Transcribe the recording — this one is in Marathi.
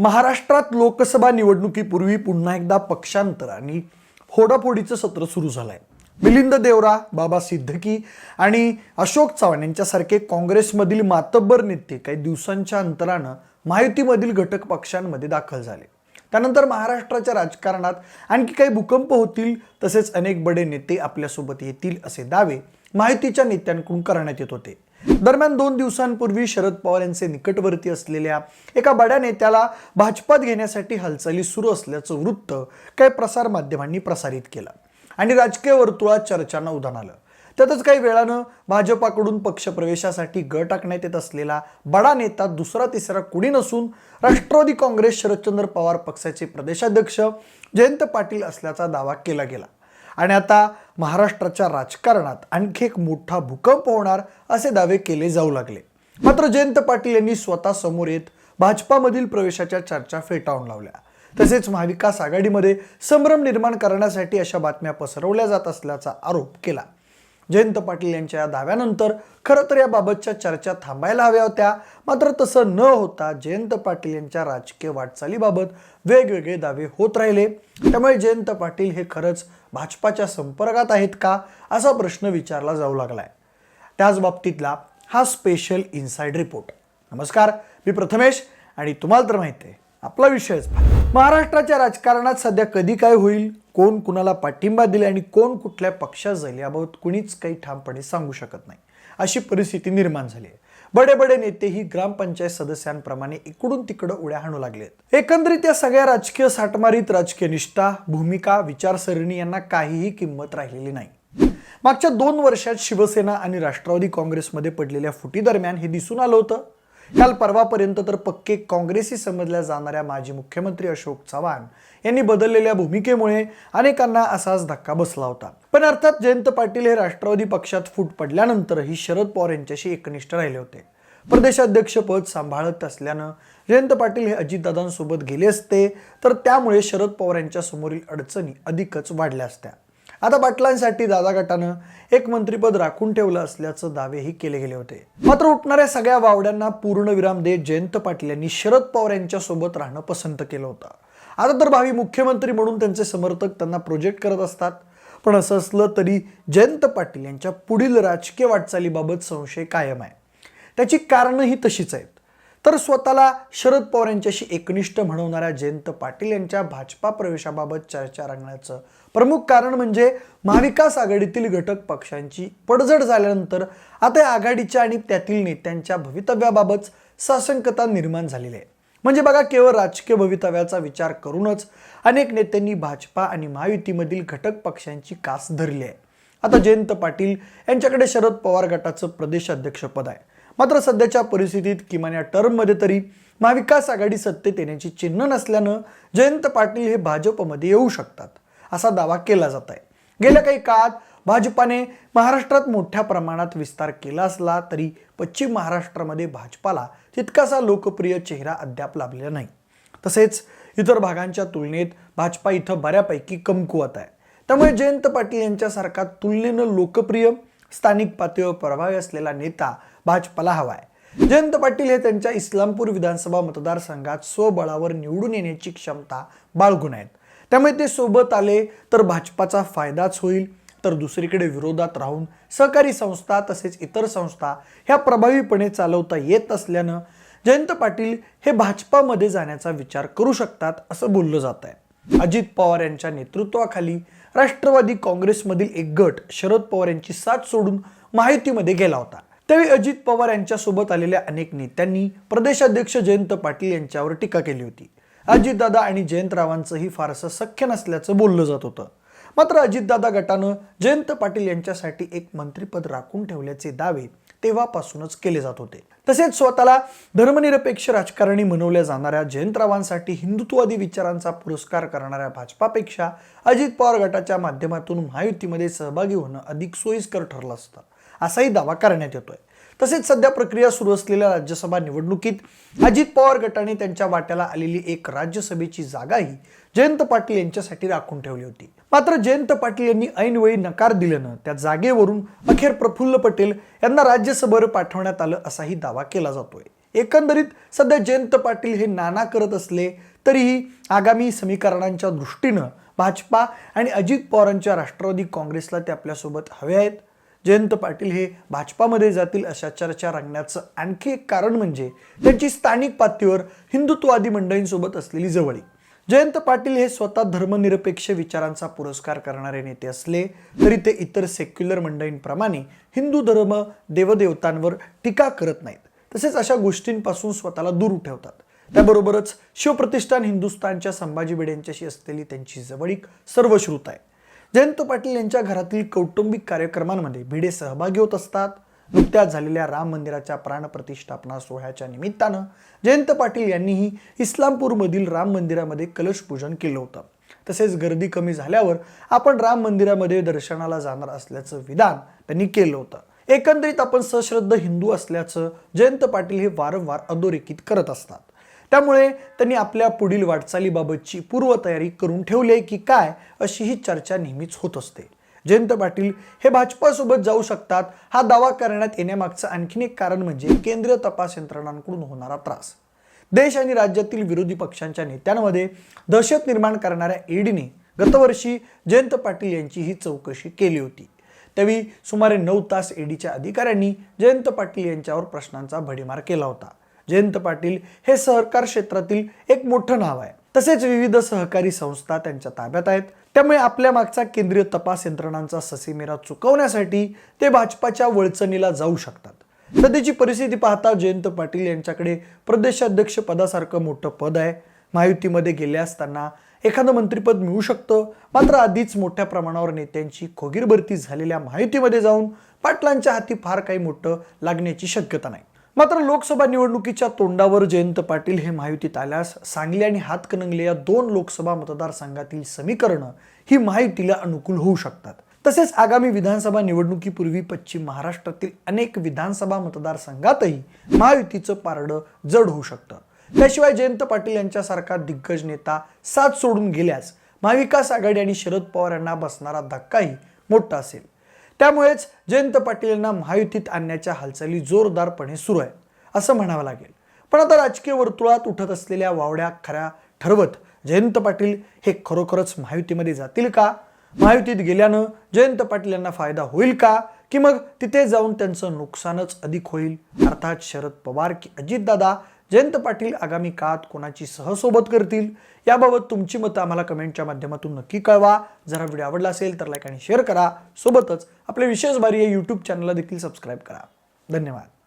महाराष्ट्रात लोकसभा निवडणुकीपूर्वी पुन्हा एकदा पक्षांतर आणि फोडाफोडीचं सत्र सुरू झालं आहे मिलिंद देवरा बाबा सिद्धकी आणि अशोक चव्हाण यांच्यासारखे काँग्रेसमधील मातब्बर नेते काही दिवसांच्या अंतरानं महायुतीमधील घटक पक्षांमध्ये दाखल झाले. त्यानंतर महाराष्ट्राच्या राजकारणात आणखी काही भूकंप होतील तसेच अनेक बडे नेते आपल्यासोबत येतील असे दावे माहितीच्या नेत्यांकडून करण्यात येत होते. दरम्यान दोन दिवसांपूर्वी शरद पवार यांचे निकटवर्ती असलेल्या एका बड्या नेत्याला भाजपात घेण्यासाठी हालचाली सुरू असल्याचं वृत्त काही प्रसार माध्यमांनी प्रसारित केलं. आणि राजकीय वर्तुळात चर्चांना उधाण आलं. त्यातच काही वेळानं भाजपाकडून पक्षप्रवेशासाठी गट टाकण्यात येत असलेला बडा नेता दुसरा तिसरा कुणी नसून राष्ट्रवादी काँग्रेस शरदचंद्र पवार पक्षाचे प्रदेशाध्यक्ष जयंत पाटील असल्याचा दावा केला गेला. आणि आता महाराष्ट्राच्या राजकारणात आणखी एक मोठा भूकंप होणार असे दावे केले जाऊ लागले. मात्र जयंत पाटील यांनी स्वतः समोर येत भाजपामधील प्रवेशाच्या चर्चा फेटाळून लावल्या. तसेच महाविकास आघाडीमध्ये संभ्रम निर्माण करण्यासाठी अशा बातम्या पसरवल्या जात असल्याचा आरोप केला. जयंत पाटील यांच्या या दाव्यानंतर खरं तर याबाबतच्या चर्चा थांबायला हव्या होत्या. मात्र तसं न होता जयंत पाटील यांच्या राजकीय वाटचालीबाबत वेगवेगळे दावे होत राहिले. त्यामुळे जयंत पाटील हे खरंच भाजपाच्या संपर्कात आहेत का असा प्रश्न विचारला जाऊ लागलाय. त्याच बाबतीतला हा स्पेशल इन्साइड रिपोर्ट. नमस्कार मी प्रथमेश आणि तुम्हाला तर माहिती आहे आपला विषयच महाराष्ट्राच्या राजकारणात सध्या कधी काय होईल? कोण कुणाला पाठिंबा दिले आणि कोण कुठल्या पक्षात जाईल याबाबत कुणीच काही ठामपणे सांगू शकत नाही. अशी परिस्थिती निर्माण झाली आहे. बडे बडे नेतेही ग्रामपंचायत सदस्यांप्रमाणे इकडून तिकडं उड्या हाणू लागलेत एकंदरीत या सगळ्या राजकीय साठमारीत राजकीय निष्ठा भूमिका विचारसरणी यांना काहीही किंमत राहिलेली नाही. मागच्या दोन वर्षात शिवसेना आणि राष्ट्रवादी काँग्रेसमध्ये पडलेल्या फुटी दरम्यान हे दिसून आलं होतं. काल परवापर्यंत तर पक्के काँग्रेसी समजल्या जाणाऱ्या माजी मुख्यमंत्री अशोक चव्हाण यांनी बदललेल्या भूमिकेमुळे अनेकांना असाच धक्का बसला होता. पण अर्थात जयंत पाटील हे राष्ट्रवादी पक्षात फूट पडल्यानंतरही शरद पवार यांच्याशी एकनिष्ठ राहिले होते. प्रदेशाध्यक्षपद सांभाळत असल्यानं जयंत पाटील हे अजितदादांसोबत गेले असते तर त्यामुळे शरद पवार यांच्या समोरील अडचणी अधिकच वाढल्या असत्या. आता पाटलांसाठी दादा गटानं एक मंत्रीपद राखून ठेवलं असल्याचं दावेही केले गेले होते. मात्र उठणाऱ्या सगळ्या वावड्यांना पूर्णविराम देत जयंत पाटील यांनी शरद पवार यांच्या सोबत राहणं पसंत केलं होतं. आता तर भावी मुख्यमंत्री म्हणून त्यांचे समर्थक त्यांना प्रोजेक्ट करत असतात. पण असं असलं तरी जयंत पाटील यांच्या पुढील राजकीय वाटचालीबाबत संशय कायम आहे. त्याची कारणंही तशीच आहेत. तर स्वतःला शरद पवार यांच्याशी एकनिष्ठ म्हणवणाऱ्या जयंत पाटील यांच्या भाजपा प्रवेशाबाबत चर्चा रंगण्याचं प्रमुख कारण म्हणजे महाविकास आघाडीतील घटक पक्षांची पडझड झाल्यानंतर आता या आघाडीच्या आणि त्यातील नेत्यांच्या भवितव्याबाबत साशंकता निर्माण झालेली आहे. म्हणजे बघा केवळ राजकीय भवितव्याचा विचार करूनच अनेक नेत्यांनी भाजपा आणि महायुतीमधील घटक पक्षांची कास धरली आहे. आता जयंत पाटील यांच्याकडे शरद पवार गटाचं प्रदेशाध्यक्षपद आहे. मात्र सध्याच्या परिस्थितीत किमान या टर्ममध्ये तरी महाविकास आघाडी सत्तेत येण्याची चिन्ह नसल्यानं जयंत पाटील हे भाजपमध्ये येऊ शकतात असा दावा केला जात आहे गेल्या काही काळात भाजपाने महाराष्ट्रात मोठ्या प्रमाणात विस्तार केला असला तरी पश्चिम महाराष्ट्रामध्ये भाजपाला तितकासा लोकप्रिय चेहरा अद्याप लाभलेला नाही. तसेच इतर भागांच्या तुलनेत भाजपा इथं बऱ्यापैकी कमकुवत आहे. त्यामुळे जयंत पाटील यांच्यासारखा तुलनेनं लोकप्रिय स्थानिक पातळीवर प्रभावी असलेला नेता भाजपाला हवा आहे. जयंत पाटील हे त्यांच्या इस्लामपूर विधानसभा मतदारसंघात स्वबळावर निवडून येण्याची क्षमता बाळगून आहेत. त्यामुळे ते सोबत आले तर भाजपाचा फायदाच होईल तर दुसरीकडे विरोधात राहून सहकारी संस्था तसेच इतर संस्था ह्या प्रभावीपणे चालवता येत असल्यानं जयंत पाटील हे भाजपामध्ये जाण्याचा विचार करू शकतात असं बोललं जात आहे. अजित पवार यांच्या नेतृत्वाखाली राष्ट्रवादी काँग्रेसमधील एक गट शरद पवार यांची साथ सोडून माहितीमध्ये गेला होता. त्यावेळी अजित पवार यांच्यासोबत आलेल्या अनेक नेत्यांनी प्रदेशाध्यक्ष जयंत पाटील यांच्यावर टीका केली होती. अजितदादा आणि जयंतरावांचंही फारसं सख्य नसल्याचं बोललं जात होतं. मात्र अजितदादा गटानं जयंत पाटील यांच्यासाठी एक मंत्रीपद राखून ठेवल्याचे दावे तेव्हापासूनच केले जात होते. तसेच स्वतःला धर्मनिरपेक्ष राजकारणी म्हणवल्या जाणाऱ्या जयंतरावांसाठी हिंदुत्ववादी विचारांचा पुरस्कार करणाऱ्या भाजपापेक्षा अजित पवार गटाच्या माध्यमातून महायुतीमध्ये सहभागी होणं अधिक सोयीस्कर ठरलं असतं. असाही दावा करण्यात येतोय. तसेच सध्या प्रक्रिया सुरू असलेल्या राज्यसभा निवडणुकीत अजित पवार गटाने त्यांच्या वाट्याला आलेली एक राज्यसभेची जागाही जयंत पाटील यांच्यासाठी राखून ठेवली होती. मात्र जयंत पाटील यांनी ऐनवेळी नकार दिल्यानं त्या जागेवरून अखेर प्रफुल्ल पटेल यांना राज्यसभेवर पाठवण्यात आलं असाही दावा केला जातोय. एकंदरीत सध्या जयंत पाटील हे नाना करत असले तरीही आगामी समीकरणांच्या दृष्टीनं भाजपा आणि अजित पवारांच्या राष्ट्रवादी काँग्रेसला ते आपल्यासोबत हवे आहेत. जयंत पाटील हे भाजपामध्ये जातील अशा चर्चा रंगण्याचं आणखी एक कारण म्हणजे त्यांची स्थानिक पातळीवर हिंदुत्ववादी मंडळींसोबत असलेली जवळीक. जयंत पाटील हे स्वतः धर्मनिरपेक्ष विचारांचा पुरस्कार करणारे नेते असले तरी ते इतर सेक्युलर मंडळींप्रमाणे हिंदू धर्म देवदेवतांवर टीका करत नाहीत. तसेच अशा गोष्टींपासून स्वतःला दूर ठेवतात. त्याबरोबरच शिवप्रतिष्ठान हिंदुस्थानच्या संभाजी भिडेंच्याशी असलेली त्यांची जवळीक सर्वश्रुत आहे. जयंत पाटील यांच्या घरातील कौटुंबिक कार्यक्रमांमध्ये भिडे सहभागी होत असतात. नुकत्याच झालेल्या राम मंदिराच्या प्राणप्रतिष्ठापना सोहळ्याच्या निमित्तानं जयंत पाटील यांनीही इस्लामपूरमधील राम मंदिरामध्ये कलश पूजन केलं होतं. तसेच गर्दी कमी झाल्यावर आपण राम मंदिरामध्ये दर्शनाला जाणार असल्याचं विधान त्यांनी केलं होतं. एकंदरीत आपण सश्रद्ध हिंदू असल्याचं जयंत पाटील हे वारंवार अधोरेखित करत असतात. त्यामुळे त्यांनी आपल्या पुढील वाटचालीबाबतची पूर्वतयारी करून ठेवली आहे की काय अशी ही चर्चा नेहमीच होत असते. जयंत पाटील हे भाजपासोबत जाऊ शकतात. हा दावा करण्यात येण्यामागचं आणखीन एक कारण म्हणजे केंद्रीय तपास यंत्रणांकडून होणारा त्रास. देश आणि राज्यातील विरोधी पक्षांच्या नेत्यांमध्ये दहशत निर्माण करणाऱ्या ईडीने गतवर्षी जयंत पाटील यांची ही चौकशी केली होती. त्यावेळी सुमारे नऊ तास ईडीच्या अधिकाऱ्यांनी जयंत पाटील यांच्यावर प्रश्नांचा भडीमार केला होता. जयंत पाटील हे सहकार क्षेत्रातील एक मोठं नाव आहे. तसेच विविध सहकारी संस्था त्यांच्या ताब्यात आहेत. त्यामुळे आपल्या मागचा केंद्रीय तपास यंत्रणांचा ससेमेरा चुकवण्यासाठी ते भाजपाच्या वळचणीला जाऊ शकतात. सध्याची परिस्थिती पाहता जयंत पाटील यांच्याकडे प्रदेशाध्यक्ष पदासारखं मोठं पद आहे. महायुतीमध्ये गेल्यास त्यांना एखादं मंत्रिपद मिळू शकतं. मात्र आधीच मोठ्या प्रमाणावर नेत्यांची खोगीर भरती झालेल्या महायुतीमध्ये जाऊन पाटलांच्या हाती फार काही मोठं लागण्याची शक्यता नाही. मात्र लोकसभा निवडणुकीच्या तोंडावर जयंत पाटील हे महायुतीत आल्यास सांगली आणि हातकणंगले या दोन लोकसभा मतदारसंघातील समीकरणं ही महायुतीला अनुकूल होऊ शकतात. तसेच आगामी विधानसभा निवडणुकीपूर्वी पश्चिम महाराष्ट्रातील अनेक विधानसभा मतदारसंघातही महायुतीचं पारडं जड होऊ शकतं. त्याशिवाय जयंत पाटील यांच्यासारखा दिग्गज नेता साथ सोडून गेल्यास महाविकास आघाडी आणि शरद पवार यांना बसणारा धक्काही मोठा असेल. त्यामुळेच जयंत पाटील यांना महायुतीत आणण्याच्या हालचाली जोरदारपणे सुरू आहे असं म्हणावं लागेल. पण आता राजकीय वर्तुळात उठत असलेल्या वावड्या खऱ्या ठरवत जयंत पाटील हे खरोखरच महायुतीमध्ये जातील का? महायुतीत गेल्यानं जयंत पाटील यांना फायदा होईल का? की मग तिथे जाऊन त्यांचं नुकसानच अधिक होईल? अर्थात शरद पवार की अजितदादा जयंत पाटील आगामी काळात कोणाची सहसोबत करतील याबाबत तुमची मतं आम्हाला कमेंटच्या माध्यमातून नक्की कळवा. जर हा व्हिडिओ आवडला असेल तर लाईक आणि शेअर करा. सोबतच आपल्या विशेष भारी या यूट्यूब चॅनलला देखील सबस्क्राईब करा. धन्यवाद.